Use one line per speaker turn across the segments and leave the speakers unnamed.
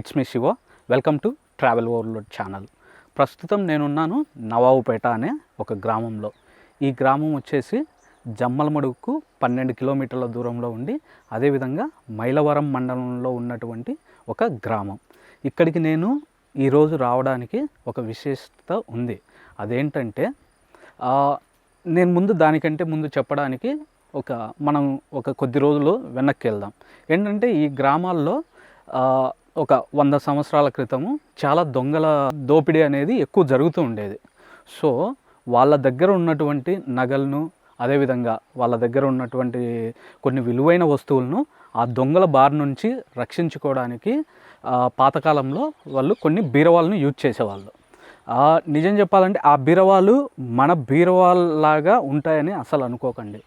It's me Shiva. Welcome to travel overload channel. ప్రస్తుతం నేనున్నాను నవాబుపేట అనే ఒక గ్రామంలో. ఈ గ్రామం వచ్చేసి జమ్మలమడుగుకు పన్నెండు కిలోమీటర్ల దూరంలో ఉండి అదేవిధంగా మైలవరం మండలంలో ఉన్నటువంటి ఒక గ్రామం. ఇక్కడికి నేను ఈరోజు రావడానికి ఒక విశేషత ఉంది. అదేంటంటే నేను ముందు దానికంటే ముందు చెప్పడానికి ఒక మనం ఒక కొద్ది రోజులు వెనక్కి వెళ్దాం. ఏంటంటే ఈ గ్రామాల్లో ఒక వంద సంవత్సరాల క్రితము చాలా దొంగల దోపిడీ అనేది ఎక్కువ జరుగుతూ ఉండేది. సో వాళ్ళ దగ్గర ఉన్నటువంటి నగలను అదేవిధంగా వాళ్ళ దగ్గర ఉన్నటువంటి కొన్ని విలువైన వస్తువులను ఆ దొంగల బారి నుంచి రక్షించుకోవడానికి పాతకాలంలో వాళ్ళు కొన్ని బీరవాళ్ళను యూజ్ చేసేవాళ్ళు. నిజం చెప్పాలంటే ఆ బీరవాలు మన బీరవాల్లాగా ఉంటాయని అసలు అనుకోకండి.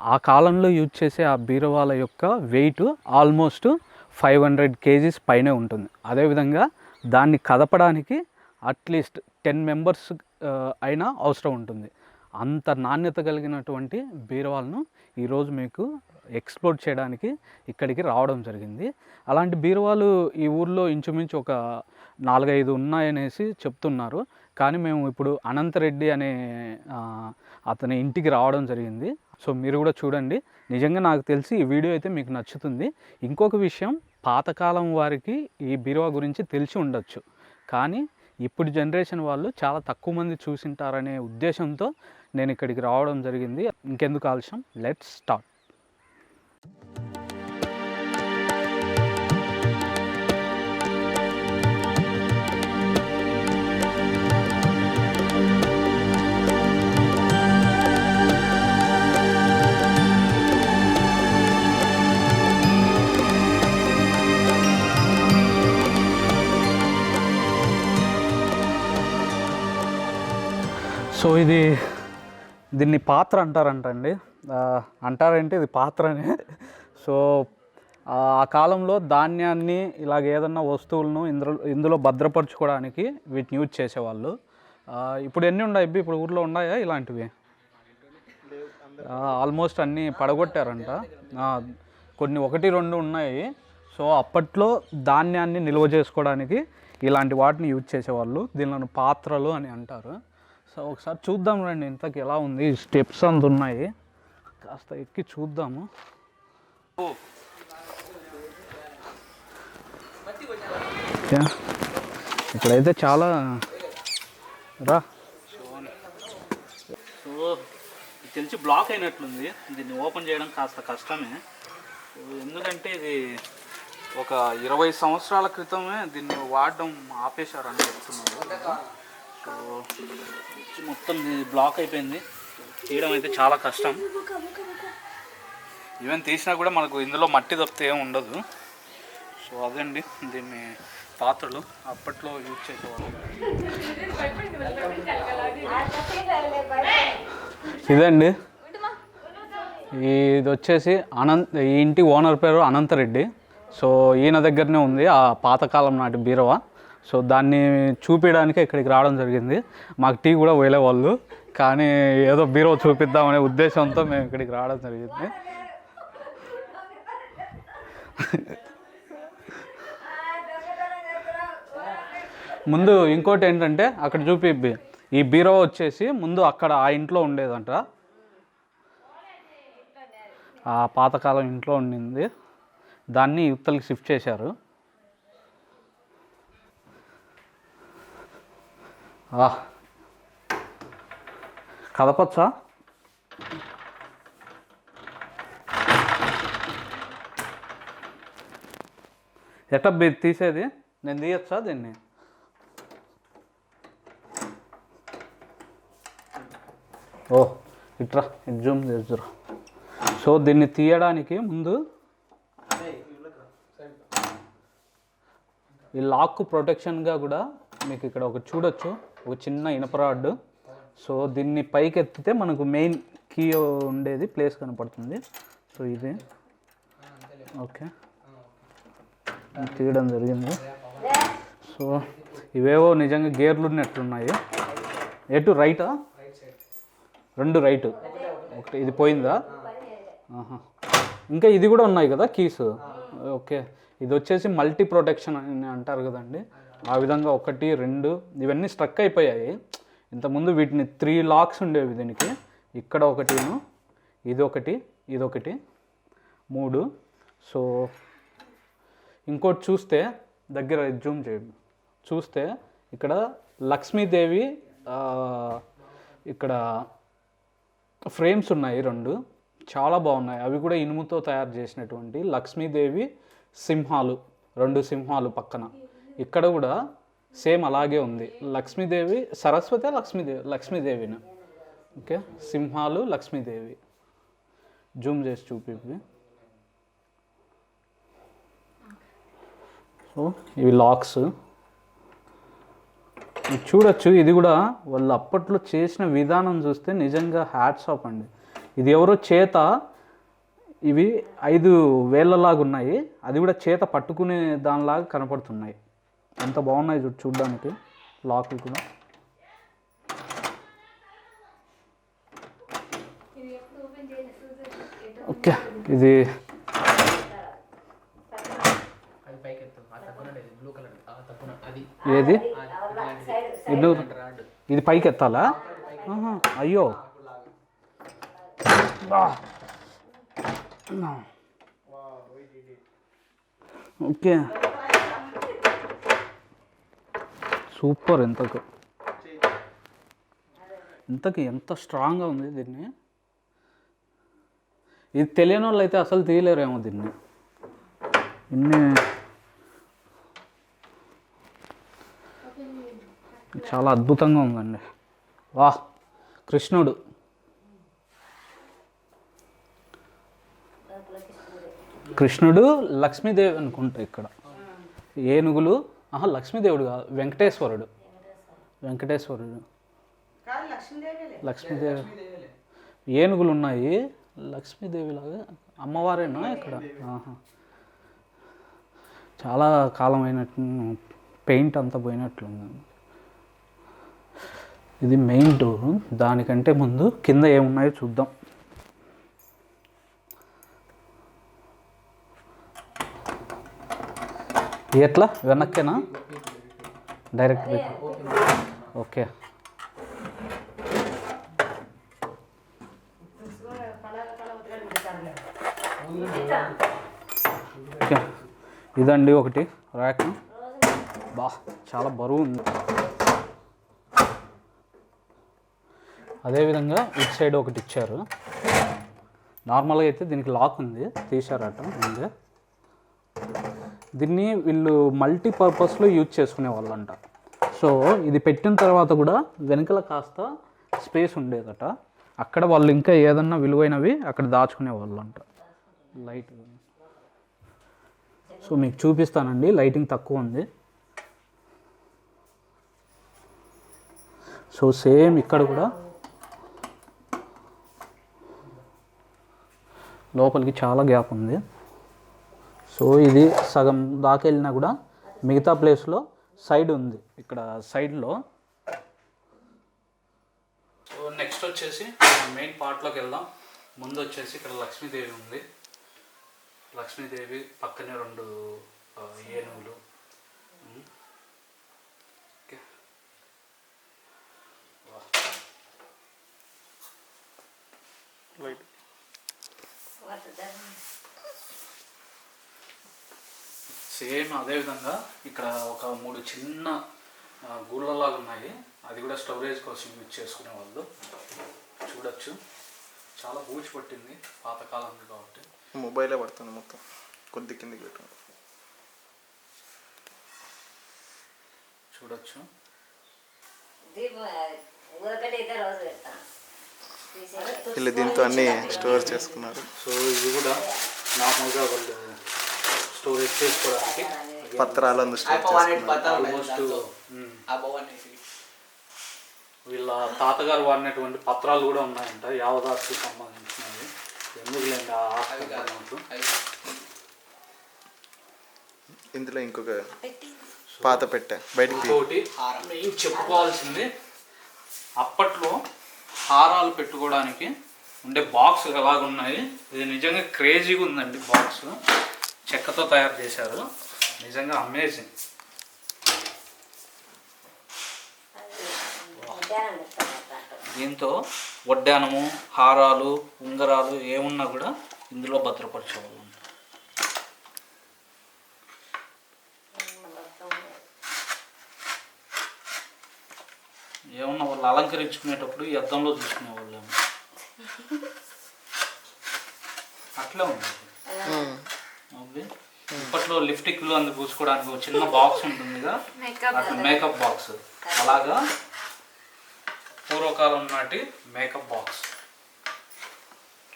ఆ కాలంలో యూజ్ చేసే ఆ బీరవాల యొక్క weight almost five hundred KGs పైనే ఉంటుంది. అదేవిధంగా దాన్ని కదపడానికి అట్లీస్ట్ టెన్ మెంబర్స్ అయినా అవసరం ఉంటుంది. అంత నాణ్యత కలిగినటువంటి బీరువాలను ఈరోజు మీకు ఎక్స్ప్లోర్ చేయడానికి ఇక్కడికి రావడం జరిగింది. అలాంటి బీరువాలు ఈ ఊర్లో ఇంచుమించు ఒక నాలుగైదు ఉన్నాయనేసి చెప్తున్నారు. కానీ మేము ఇప్పుడు అనంతరెడ్డి అనే అతని ఇంటికి రావడం జరిగింది. సో మీరు కూడా చూడండి. నిజంగా నాకు తెలిసి ఈ వీడియో అయితే మీకు నచ్చుతుంది. ఇంకొక విషయం పాతకాలం వారికి ఈ బీరువా గురించి తెలిసి ఉండొచ్చు. కానీ ఇప్పుడు జనరేషన్ వాళ్ళు చాలా తక్కువ మంది చూసింటారనే ఉద్దేశంతో నేను ఇక్కడికి రావడం జరిగింది. ఇంకెందుకు ఆలస్యం? Let's start. సో ఇది దీన్ని పాత్ర అంటారంటండి. అంటారంటే? ఇది పాత్రనే. సో ఆ కాలంలో ధాన్యాన్ని ఇలాగ ఏదన్నా వస్తువులను ఇందులో ఇందులో భద్రపరచుకోవడానికి వీటిని యూజ్ చేసేవాళ్ళు. ఇప్పుడు ఎన్ని ఉన్నాయి ఇప్పుడు ఊర్లో ఉన్నాయా ఇలాంటివి? ఆల్మోస్ట్ అన్నీ పడగొట్టారంట. కొన్ని ఒకటి రెండు ఉన్నాయి. సో అప్పట్లో ధాన్యాన్ని నిల్వ చేసుకోవడానికి ఇలాంటి వాటిని యూజ్ చేసేవాళ్ళు. దీనిలో పాత్రలు అని అంటారు. సో ఒకసారి చూద్దాం రండి ఇంతకు ఎలా ఉంది. స్టెప్స్ అంత ఉన్నాయి. కాస్త ఎక్కి చూద్దాము. ఇక్కడైతే చాలా రా. సో తెలిసి బ్లాక్ అయినట్లుంది. దీన్ని ఓపెన్ చేయడం కాస్త కష్టమే. ఎందుకంటే ఇది ఒక ఇరవై సంవత్సరాల క్రితమే దీన్ని వాడడం ఆపేశారని చెప్తున్నారు. మొత్తం బ్లాక్ అయిపోయింది. తీయడం అయితే చాలా కష్టం. ఈవెన్ తీసినా కూడా మనకు ఇందులో మట్టి తప్పితే ఏం ఉండదు. సో అదండి దీన్ని పాత్రలు. అప్పట్లో యూజ్ చేసేవాళ్ళు. ఇదండి. ఇది వచ్చేసి అనంత్ ఈ ఇంటి ఓనర్ పేరు అనంతరెడ్డి. సో ఈయన దగ్గరనే ఉంది ఆ పాతకాలం నాటి బీరవా. సో దాన్ని చూపించడానికి ఇక్కడికి రావడం జరిగింది. మాకు టీ కూడా వేలే వాళ్ళు. కానీ ఏదో బీరో చూపిద్దామనే ఉద్దేశంతో మేము ఇక్కడికి రావడం జరిగింది. ముందు ఇంకోటి ఏంటంటే అక్కడ చూపి ఈ బీరో వచ్చేసి ముందు అక్కడ ఆ ఇంట్లో ఉండేదంట. ఆ పాతకాలం ఇంట్లో ఉండింది. దాన్ని యువతలకి షిఫ్ట్ చేశారు. కదపచ్చా? ఎట్ట తీసేది? నేను తీయచ్చా దీన్ని? ఓ ఇట్రా ఇటు జూమ్ చేద్దురా సో దీన్ని తీయడానికి ముందు ఈ లాక్ ప్రొటెక్షన్గా కూడా మీకు ఇక్కడ ఒక చూడొచ్చు. ఒక చిన్న ఇనప రాడ్. సో దీన్ని పైకి ఎత్తితే మనకు మెయిన్ కీ ఉండేది ప్లేస్ కనపడుతుంది. సో ఇది. ఓకే. తీయడం జరిగింది. సో ఇవేవో నిజంగా గేర్లు ఉన్నట్లున్నాయి ఎటు రైటా? రెండు రైట్. ఒకటి ఇది పోయిందా? ఇంకా ఇది కూడా ఉన్నాయి కదా కీస్? ఓకే. ఇది వచ్చేసి మల్టీ ప్రొటెక్షన్ అని అంటారు కదండి. ఆ విధంగా ఒకటి రెండు ఇవన్నీ స్ట్రక్ అయిపోయాయి. ఇంతకుముందు వీటిని త్రీ లాక్స్ ఉండేవి దీనికి. ఇక్కడ ఒకటిను ఇది ఒకటి ఇది ఒకటి మూడు. సో ఇంకోటి చూస్తే దగ్గర జూమ్ చేయండి. చూస్తే ఇక్కడ లక్ష్మీదేవి ఇక్కడ ఫ్రేమ్స్ ఉన్నాయి రెండు. చాలా బాగున్నాయి. అవి కూడా ఇనుముతో తయారు చేసినటువంటి లక్ష్మీదేవి సింహాలు రెండు సింహాలు పక్కన. ఇక్కడ కూడా సేమ్ అలాగే ఉంది. లక్ష్మీదేవి సరస్వతి లక్ష్మీదేవి లక్ష్మీదేవిని. ఓకే? సింహాలు లక్ష్మీదేవి. జూమ్ చేసి చూపి సో ఇవి లాక్స్. ఇది చూడొచ్చు. ఇది కూడా వాళ్ళు అప్పట్లో చేసిన విధానం చూస్తే నిజంగా హ్యాట్స్ ఆఫ్ అండి. ఇది ఎవరో చేత ఇవి ఐదు వేళ్ళలాగా ఉన్నాయి అది కూడా చేత పట్టుకునే దానిలాగా కనపడుతున్నాయి. ఎంత బాగున్నాయి చూడు చూడడానికి లాకులు కూడా. ఓకే ఇది
అది పైకి ఎత్తు. ఆ తప్పున బ్లూ కలర్ ఆ తప్పున అది.
ఏది? ఇది పైకి ఎత్తాలా? అయ్యో. ఓకే. సూపర్ ఎంతకు ఇంతకి ఎంత స్ట్రాంగ్గా ఉంది దీన్ని? ఇది తెలియని వాళ్ళు అయితే అసలు తీయలేరేమో దీన్ని. ఇన్ని చాలా అద్భుతంగా ఉందండి. వా కృష్ణుడు. కృష్ణుడు లక్ష్మీదేవి అనుకుంటా ఇక్కడ. ఏనుగులు ఆహా లక్ష్మీదేవుడు కాదు వెంకటేశ్వరుడు. వెంకటేశ్వరుడు లక్ష్మీదేవి. ఏనుగులు ఉన్నాయి లక్ష్మీదేవి లాగా అమ్మవారేనా ఇక్కడ? ఆహా. చాలా కాలం అయినట్టు పెయింట్ అంతా పోయినట్లుంది. ఇది మెయిన్ డోర్. దానికంటే ముందు కింద ఏమున్నాయో చూద్దాం. ఎట్లా? వెనక్కేనా? Direct okay. ఇదండి ఒకటి. ర్యాక్ బా చాలా బరువు ఉంది. అదేవిధంగా ఇటు సైడ్ ఒకటి ఇచ్చారు. నార్మల్గా అయితే దీనికి లాక్ ఉంది. తీశారట ముందే. దీన్ని వీళ్ళు మల్టీ పర్పస్లో యూజ్ చేసుకునే వాళ్ళంట సో ఇది పెట్టిన తర్వాత కూడా వెనకల కాస్త స్పేస్ ఉండేదట. అక్కడ వాళ్ళు ఇంకా ఏదన్నా విలువైనవి అక్కడ దాచుకునే వాళ్ళంట లైట్ సో మీకు చూపిస్తానండి. లైటింగ్ తక్కువ ఉంది. సో సేమ్ ఇక్కడ కూడా. లోపలికి చాలా గ్యాప్ ఉంది. సో ఇది సగం దాకా వెళ్ళినా కూడా మిగతా ప్లేస్లో సైడ్ ఉంది. ఇక్కడ సైడ్లో సో నెక్స్ట్ వచ్చేసి మెయిన్ పార్ట్లోకి వెళ్దాం. ముందు వచ్చేసి ఇక్కడ లక్ష్మీదేవి ఉంది. లక్ష్మీదేవి పక్కనే రెండు ఏనుగులు. ఉమ్. ఓకే వా. సేమ్ అదే విధంగా ఇక్కడ ఒక మూడు చిన్న గూళ్ళలాగా ఉన్నాయి. అది కూడా స్టోరేజ్ కోసం యూజ్ చేసుకునే వాళ్ళు చూడొచ్చు. చాలా బూచి పట్టింది పాతకాలంది కాబట్టి.
మొబైలే పడుతుంది మొత్తం. కొద్ది కిందికి పెట్టు
చూడొచ్చు.
వీళ్ళు దీంతో అన్ని స్టోర్ చేసుకున్నారు.
సో ఇది కూడా నార్మల్గా వాళ్ళు స్టోరేజ్ చేసుకోవడానికి
పత్రాలను స్టోర్ చేసుకున్నారు
వీళ్ళ తాతగారు వాడినటువంటి పత్రాలు కూడా ఉన్నాయంట. యావదాస్కి సంబంధించినవి. ఎందుకు లేండి ఆ ఆస్తి పరంగా.
ఇందులో ఇంకొక పాత పెట్టె. బయటికి
ఇంకోటి మెయిన్ చెప్పుకోవాల్సింది అప్పట్లో హారాలు పెట్టుకోవడానికి ఉండే బాక్స్ ఎలాగ ఉన్నాయి ఇది నిజంగా క్రేజీగా ఉందండి బాక్స్. చెక్కతో తయారు చేశారు. నిజంగా అమేజింగ్. దీంతో వడ్డానము హారాలు ఉంగరాలు ఏమున్నా కూడా ఇందులో భద్రపరచవాలి ఏమన్నా వాళ్ళు అలంకరించుకునేటప్పుడు ఈ అద్దంలో చూసుకునేవాళ్ళేమో. అట్లే ఉంది. ఓకే ఇప్పట్లో లిప్స్టిక్లు అందుకు పూసుకోవడానికి ఒక చిన్న బాక్స్ ఉంటుందిగా అట్లా మేకప్ బాక్స్ అలాగా పూర్వకాలం నాటి మేకప్ బాక్స్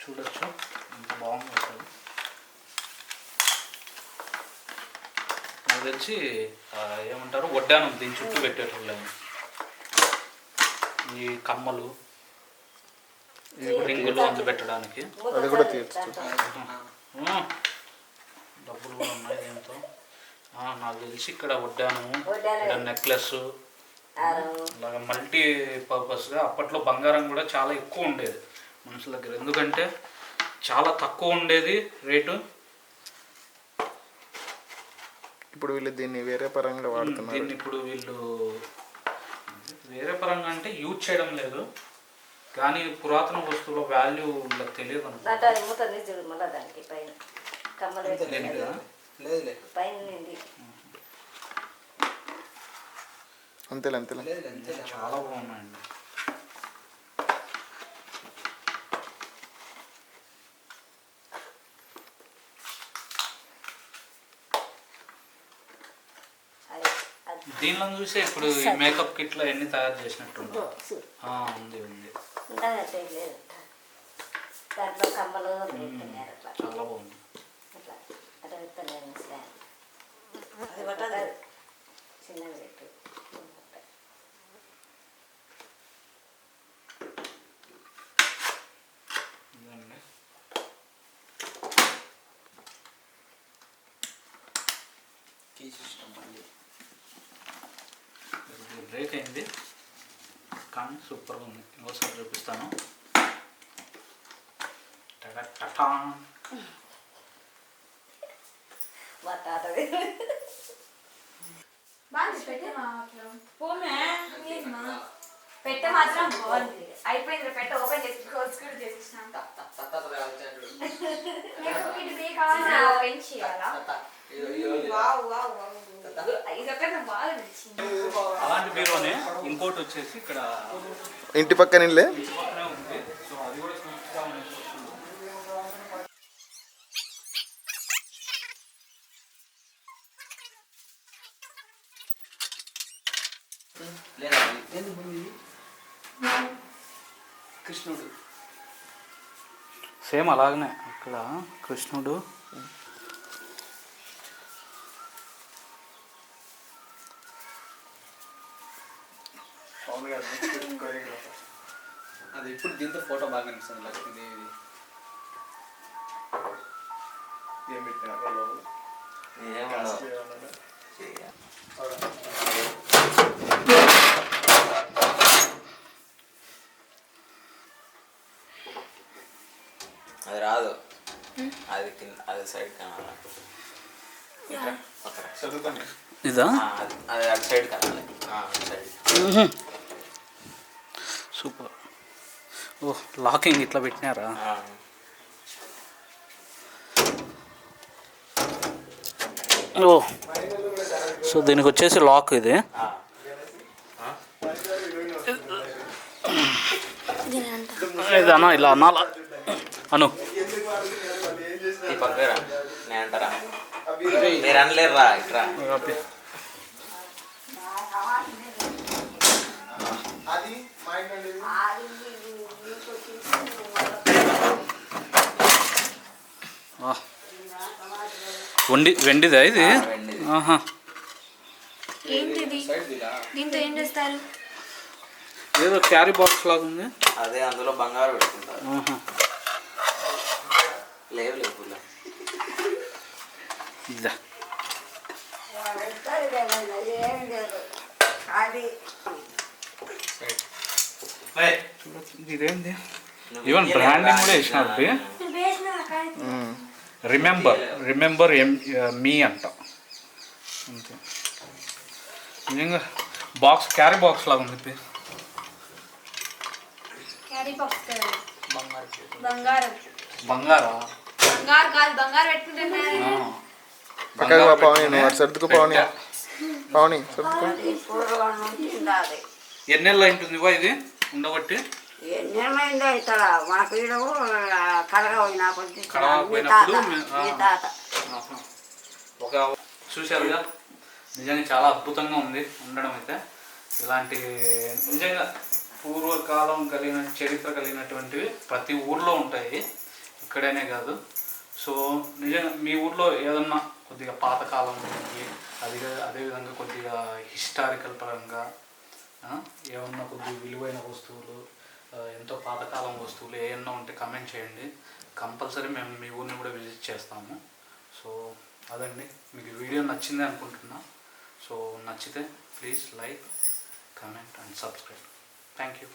చూడొచ్చు. ఎంత బాగుంది నాకు తెలిసి ఏమంటారు? వడ్డానం దీని చుట్టూ పెట్టేటోళ్ళేమో ఈ కమ్మలు ఈ రింగులు అందు పెట్టడానికి.
అది కూడా తీర్చు
డబ్బులు కూడా ఉన్నాయి దీంతో. ఆ, నాకు తెలిసి ఇక్కడ వడ్డానము ఇక్కడ నెక్లెస్ అలాగే మల్టీ పర్పస్గా అప్పట్లో బంగారం కూడా చాలా ఎక్కువ ఉండేది మనుషుల దగ్గర. ఎందుకంటే చాలా తక్కువ ఉండేది రేటు.
ఇప్పుడు వీళ్ళు దీన్ని వేరే పరంగా వాడుతున్నారు.
దీన్ని ఇప్పుడు వీళ్ళు వేరే పరంగా అంటే యూజ్ చేయడం లేదు. కానీ పురాతన వస్తువుల వాల్యూ వీళ్ళకి తెలియదు అనుకో
పైన కమ్మలు పెట్టి
దేనికా?
లేదులే
పైన నిండి.
అంతేలే అంతేలే.
లేదు అంతే.
చాలా బాగున్నాయండి. దీనిలో చూసే ఇప్పుడు మేకప్ కిట్లో ఎన్ని తయారు చేసినట్టు ఆ, ఉంది ఉంది. చాలా బాగుంది.
పెడుతున్నారు స్టాండ్ అది పట్టదు చిన్నది పెట్టు
బ్రేక్ అయింది కానీ సూపర్గా ఉంది ఇంకోసారి చూపిస్తాను టటటటా.
మా తాతది
పెట్టే మాత్రం పోమే ఏంమా పెట్టె మాత్రం బాగుంది అయిపోయింది పెట్టె ఓపెన్ చేసి క్లోజ్ కూడా చేసేసినాం ఓపెన్ చేయాలా
అలాంటి బీరోనే ఇంకోటి వచ్చేసి ఇక్కడ
ఇంటి పక్కన ఇల్లే
ఇంటి పక్కనే ఉంది సో అది కూడా చూపిస్తామని వస్తుంది
లేదా ఎందుకు ఉంది కృష్ణుడు.
సేమ్ అలాగనే అక్కడ కృష్ణుడు.
అది ఇప్పుడు దీంతో ఫోటో బాగా అనిపిస్తుంది లక్ష్మీదేవి.
అది రాదు అది కింద అది సైడ్ కనాలి.
ఇదా?
అది అది అటు సైడ్ కనాలి
సూపర్. ఓ లాకింగ్ ఇట్లా పెట్టినారా?
ఆ.
ఓ సో దీనికి వచ్చేసి లాక్ ఇది.
ఆ.
ఇది అన్న ఇలా అనాలా. అను.
ఈ పక్కరా నేను అంటారా మీరు అనలేరురా ఇట్రా.
వండి వెండిదా ఇది
ఆ, వెండిది.
ఆహా
ఏంటిది? దీంతో ఏం చేస్తారు?
ఏదో క్యారీ బాక్స్ లాగా ఉంది
అదే అందులో బంగారు పెట్టుకుంటారు. లేవు లేవు పుల్ల
ఇదా ఇదేంది? ఈవెన్ బ్రాండింగ్ కూడా వేసినారు. రిమెంబర్ రిమెంబర్ ఎం మీ అంట. అంతే. నిజంగా బాక్స్ క్యారీ బాక్స్ లాగా ఉంది ఇది.
క్యారీ బాక్స్
బంగారు.
బంగారం.
బంగారా?
బంగారు కాదు బంగారు.
పక్కకు పవని నువ్వు అటు సర్దుకు పవని. పవని సర్దుకో
ఉండాలి.
ఎన్నెళ్ళు ఉంటుంది ఇవ్వ ఇది? ఉండబట్టి
ఎన్నేమైందో ఇక్కడ మా కడగ.
ఒక చూశారుగా నిజంగా చాలా అద్భుతంగా ఉంది ఉండడం అయితే. ఇలాంటి నిజంగా పూర్వకాలం కలిగిన చరిత్ర కలిగినటువంటివి ప్రతి ఊర్లో ఉంటాయి. ఇక్కడనే కాదు. సో నిజంగా మీ ఊర్లో ఏదన్నా కొద్దిగా పాతకాలం గురించి అదే అదేవిధంగా కొద్దిగా హిస్టారికల్ పరంగా ఏమన్నా కొద్దిగా విలువైన వస్తువులు ఎంతో పాతకాలం వస్తువులు ఏమన్నా ఉంటే కమెంట్ చేయండి. కంపల్సరీ మేము మీ ఊరిని కూడా విజిట్ చేస్తాము. సో అదండి. మీకు వీడియో నచ్చింది అనుకుంటున్నా. సో నచ్చితే please like comment and subscribe thank you